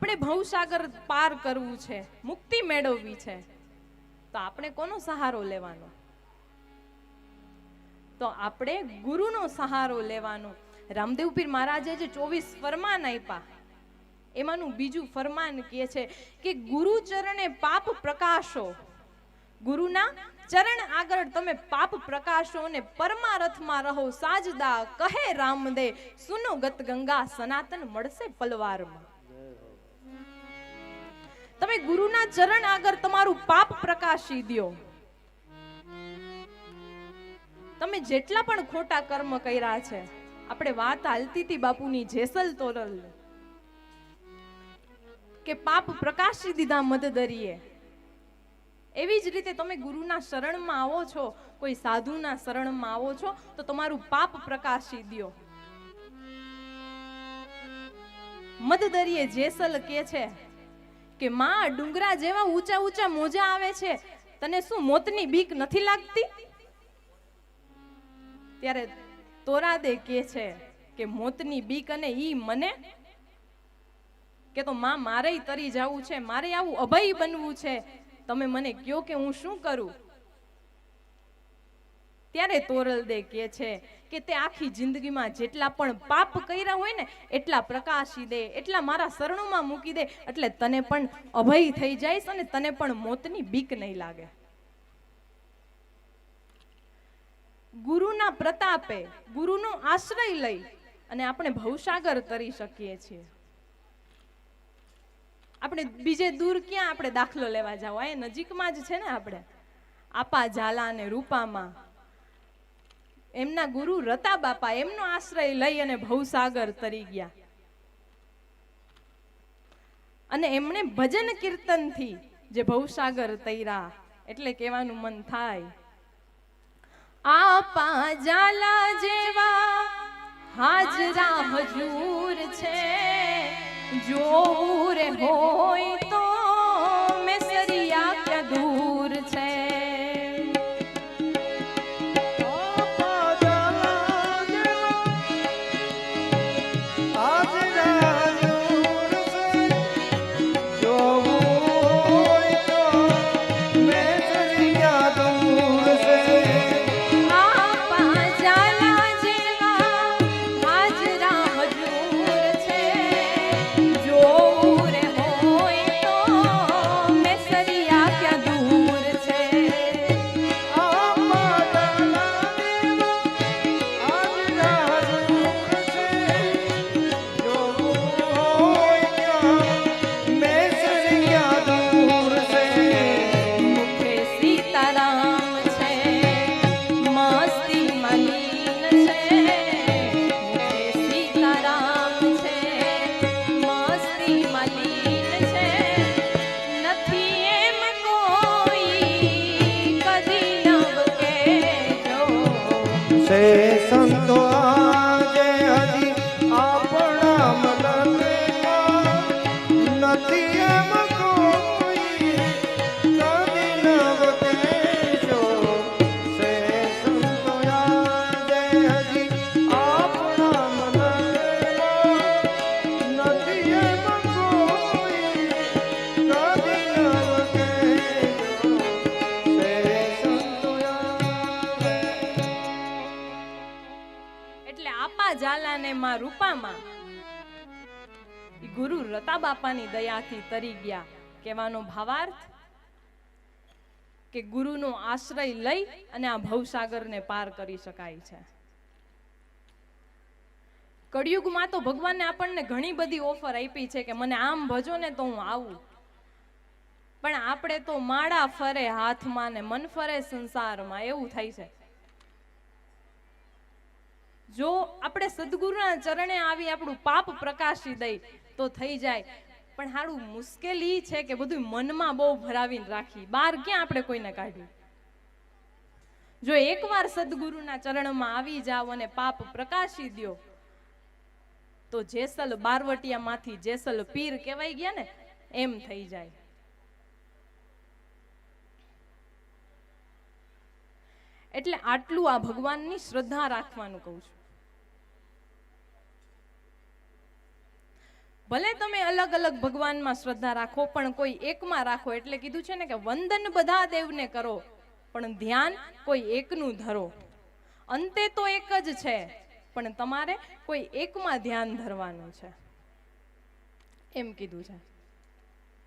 આપણે ભવસાગર પાર કરવું છે, મુક્તિ મેળવવી છે, તો આપણે કોનો સહારો લેવાનો? તો આપણે ગુરુનો સહારો લેવાનો. રામદેવ પીર મહારાજે જે ચોવીસ ફરમાન આપ્યા, એમાંનું બીજું ફરમાન કહે છે કે, ગુરુ ચરણે પાપ પ્રકાશો. ગુરુના ચરણ આગળ તમે પાપ પ્રકાશો ને પરમારથમાં રહો. સાજદા કહે રામદે સુનો ગત ગંગા સનાતન મળશે પલવારમાં. તમે ગુરુના ચરણ આગળ તમારું પાપ પ્રકાશી દો તમે જેટલા પણ ખોટા કર્મ કર્યા છે, આપણે વાત હાલતી હતી બાપુની જેસલ તોરલ. કે પાપ પ્રકાશી દીધા મદદરીએ. એવી જ રીતે તમે ગુરુના શરણમાં આવો છો, કોઈ સાધુના શરણમાં આવો છો, તો તમારું પાપ પ્રકાશી દ્યો. મદદરીએ જેસલ કે છે કે માં, ડુંગરા જેવા ઊંચા ઊંચા મોજા આવે છે. તને શું મોતની બીક નથી લાગતી? ત્યારે તોરાદે કે છે કે મોતની બીક અને ઈ મને? કે તો માં મારે તરી જવું છે, મારે આવું અભય બનવું છે. તમે મને કયો કે હું શું કરું? ત્યારે તોરલ દે કે છે કે તે આખી જિંદગીમાં જેટલા પણ પાપ કર્યા હોય ને, એટલા પ્રકાશી દે, એટલા મારા શરણોમાં મૂકી દે, એટલે તને પણ અભય થઈ જઈશ અને તને પણ મોતની બીક નહીં લાગે. ગુરુના પ્રતાપે ગુરુનો આશ્રય લઈ અને આપણે ભવસાગર તરી શકીએ છીએ. આપણે બીજે દૂર ક્યાં આપણે દાખલો લેવા જાવ? એ નજીકમાં જ છે ને આપણે. આપા ઝાલા અને રૂપામાં. એમના ગુરુ રતા બાપા એમનો આશ્રય લઈ અને ભવસાગર તરી ગયા. અને એમણે ભજન કીર્તનથી જે ભવસાગર તૈરા એટલે કહેવાનું મન થાય. આપા જાલા જેવા હાજરા હજૂર છે. જોર હોય માં રૂપામાં. ગુરુ રતા બાપાની દયાથી તરી ગયા. કહેવાનો ભાવાર્થ કે ગુરુનો આશ્રય લઈ અને આ ભવસાગરને પાર કરી શકાય છે. કળિયુગમાં તો ભગવાને આપણને ઘણી બધી ઓફર આપી છે કે મને આમ ભજો ને તો હું આવું. પણ આપણે તો માળા ફરે, હાથમાં ને મન ફરે સંસારમાં. એવું થાય છે. જો આપણે સદગુરુના ચરણે આવી આપણું પાપ પ્રકાશી દઈ, તો થઈ જાય. પણ સારું મુશ્કેલી છે કે બધું મનમાં બહુ ભરાવીને રાખી. બહાર ક્યાં આપણે કોઈને કાઢ્યું? જો એકવાર સદગુરુના ચરણમાં આવી જાવ અને પાપ પ્રકાશી દ્યો, તો જેસલ બારવટિયામાંથી જેસલ પીર કહેવાય ગયા ને, એમ થઈ જાય. એટલે આટલું આ ભગવાનની શ્રદ્ધા રાખવાનું કહું છું. ભલે તમે અલગ અલગ ભગવાનમાં શ્રદ્ધા રાખો, પણ કોઈ એકમાં રાખો એટલે કીધું છે ને કે વંદન બધા દેવને કરો, પણ ધ્યાન કોઈ એકનું ધરો. અંતે તો એક જ છે, પણ તમારે કોઈ એકમાં ધ્યાન ધરવાનું છે. એમ કીધું છે.